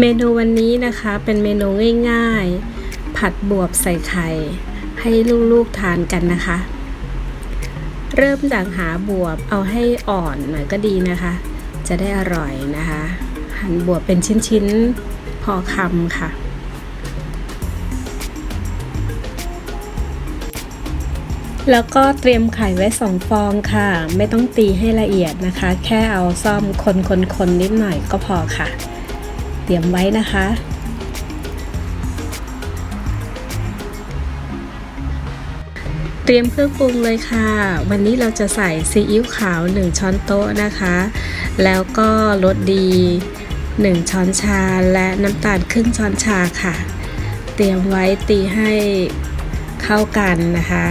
เมนูวันนี้นะคะเป็นเมนูง่าย ๆ ผัดบวบใส่ไข่ ให้ลูกๆทานกันนะคะ เริ่มจากหาบวบเอาให้อ่อนหน่อยก็ดีนะคะ จะได้อร่อยนะคะ หั่นบวบเป็นชิ้นๆ พอคำค่ะ แล้วก็เตรียมไข่ไว้สองฟองค่ะ ไม่ต้องตีให้ละเอียดนะคะ แค่เอาซ่อมคนๆๆนิดหน่อยก็พอค่ะ เตรียมไว้นะคะ เตรียมเครื่องปรุงเลยค่ะ วันนี้เราจะใส่ซีอิ๊วขาว 1 ช้อนโต๊ะนะคะ แล้วก็รสดี 1 ช้อนชาและน้ำตาลครึ่งช้อนชาค่ะ เตรียมไว้ตีให้เข้ากันนะคะ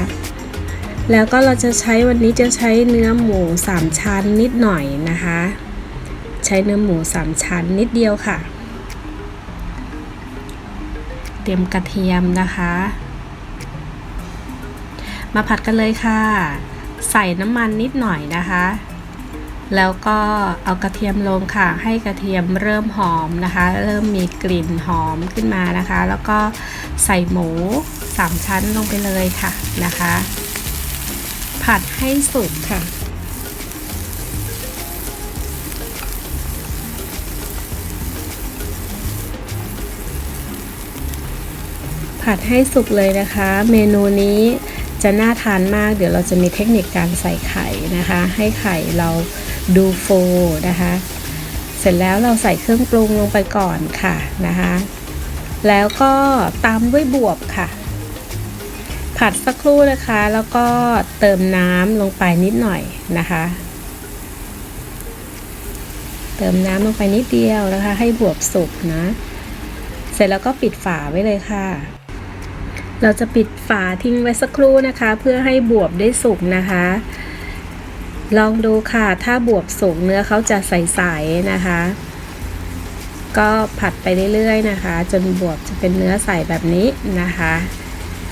แล้วก็เราจะใช้วันนี้จะใช้เนื้อหมู 3 ชั้นนิดหน่อยนะคะ ใช้เนื้อหมู 3 ชั้นนิดเดียวค่ะ เตรียมกระเทียมนะคะ มาผัดกันเลยค่ะ ใส่น้ำมันนิดหน่อยนะคะ แล้วก็เอากระเทียมลงค่ะ ให้กระเทียมเริ่มหอมนะคะ เริ่มมีกลิ่นหอมขึ้นมานะคะ แล้วก็ใส่หมู3ชั้นลงไปเลยค่ะนะคะ ผัดให้สุกค่ะ ผัดให้สุกเลยนะคะ เมนูนี้จะน่าทานมาก เดี๋ยวเราจะมีเทคนิคการใส่ไข่นะคะ ให้ไข่เราดูโฟนะคะ เสร็จแล้วเราใส่เครื่องปรุงลงไปก่อนค่ะนะคะ แล้วก็ตามด้วยบวบค่ะ ผัดสักครู่นะคะ แล้วก็เติมน้ำลงไปนิดหน่อยนะคะ เติมน้ำลงไปนิดเดียวนะคะ ให้บวบสุกนะ เสร็จแล้วก็ปิดฝาไว้เลยค่ะ เราจะปิดฝาทิ้งไว้สักครู่นะคะ เพื่อให้บวบได้สุกนะคะ ลองดูค่ะ ถ้าบวบสุกเนื้อเขาจะใสๆนะคะ ก็ผัดไปเรื่อยๆนะคะ จนบวบจะเป็นเนื้อใสแบบนี้นะคะ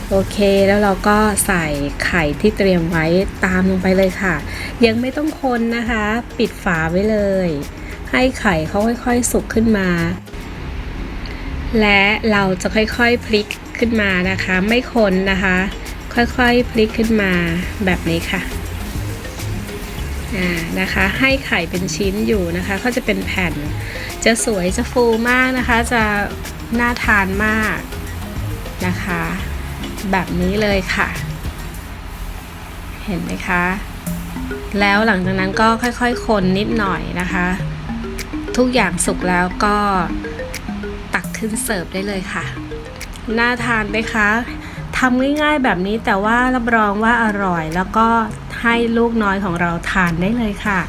โอเคแล้วเราก็ใส่ไข่ที่เตรียมไว้ตามลงไปเลยค่ะ ยังไม่ต้องคนนะคะ ปิดฝาไว้เลย ให้ไข่เขาค่อยๆสุกขึ้นมาและเราจะค่อยๆ พลิก ขึ้นมานะคะ ไม่คนนะคะ ค่อยๆ พลิกขึ้นมาแบบนี้ค่ะอ่านะคะ ให้ไข่เป็นชิ้นอยู่นะคะเขาจะเป็นแผ่น จะสวยจะฟูมากนะคะ จะน่าทานมากนะคะ แบบนี้เลยค่ะ เห็นไหมคะ แล้วหลังจากนั้นก็ค่อยๆ คนนิดหน่อยนะคะ ทุกอย่างสุกแล้วก็ตักขึ้นเสิร์ฟได้เลยค่ะ น่าทานไหมคะทำง่ายๆแบบนี้แต่ว่ารับรองว่าอร่อย แล้วก็ให้ลูกน้อยของเราทานได้เลยค่ะ